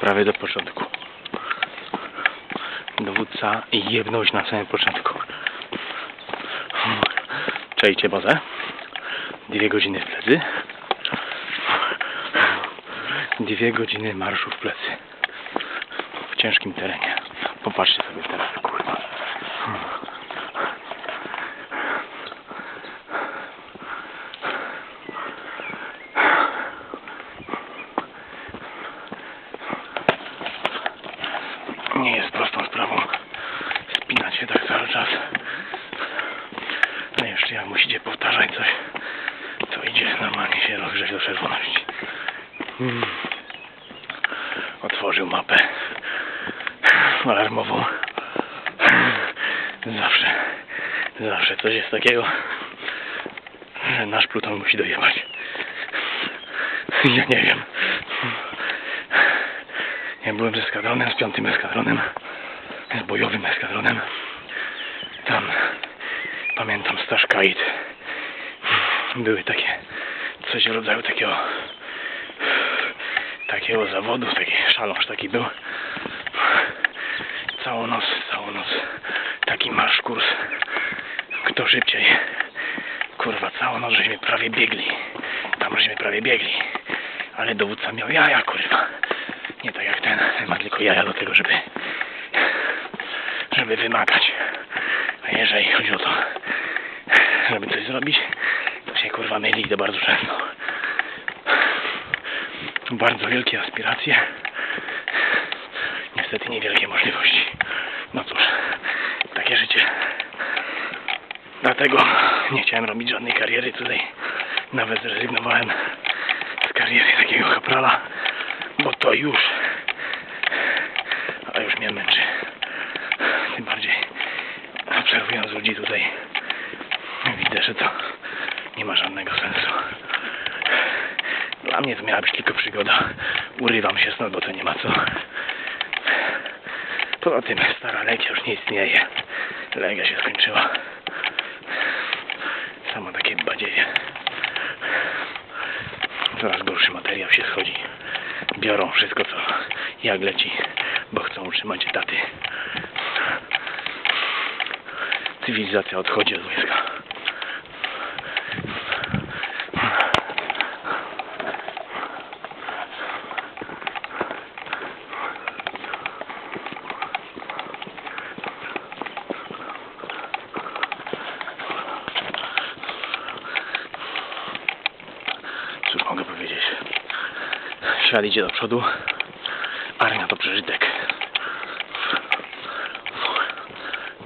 prawie do początku. Dowódca jebnąć na samym początku. Czejcie bazę. Dwie godziny w plecy. Dwie godziny marszu w plecy. W ciężkim terenie. Popatrzcie sobie teraz, kurwa. Nie jest prostą sprawą spinać się tak cały czas. No jeszcze jak musicie powtarzać coś, to idzie normalnie się rozgrzeć do czerwoności. Mm. Otworzył mapę alarmową. Zawsze, zawsze coś jest takiego, że nasz pluton musi dojechać. Ja nie wiem. Ja byłem z eskadronem, z piątym eskadronem, z bojowym eskadronem. Tam pamiętam staż Kait. Były takie coś w rodzaju takiego takiego zawodu, taki szalonż taki był. Całą noc, całą noc taki marsz kurs. Kto szybciej. Kurwa, całą noc żeśmy prawie biegli. Tam żeśmy prawie biegli. Ale dowódca miał jaja, kurwa. Nie tak jak ten, ma tylko jaja do tego, żeby żeby wymagać. A jeżeli chodzi o to, żeby coś zrobić, to się kurwa myli i to bardzo często. Bardzo wielkie aspiracje. Niestety niewielkie możliwości. No cóż, takie życie. Dlatego nie chciałem robić żadnej kariery tutaj. Nawet zrezygnowałem z kariery takiego kaprala, bo to już, a już mnie męczy. Tym bardziej obserwując ludzi tutaj, że to nie ma żadnego sensu. Dla mnie to miała być tylko przygoda. Urywam się stąd, bo to nie ma co. Poza tym stara Legia już nie istnieje. Legia się skończyła. Samo takie badziewie. Coraz gorszy materiał się schodzi. Biorą wszystko, co jak leci, bo chcą utrzymać etaty. Cywilizacja odchodzi od wojska. Świat idzie do przodu. Armia to przeżytek.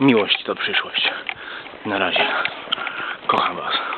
Miłość to przyszłość. Na razie. Kocham Was.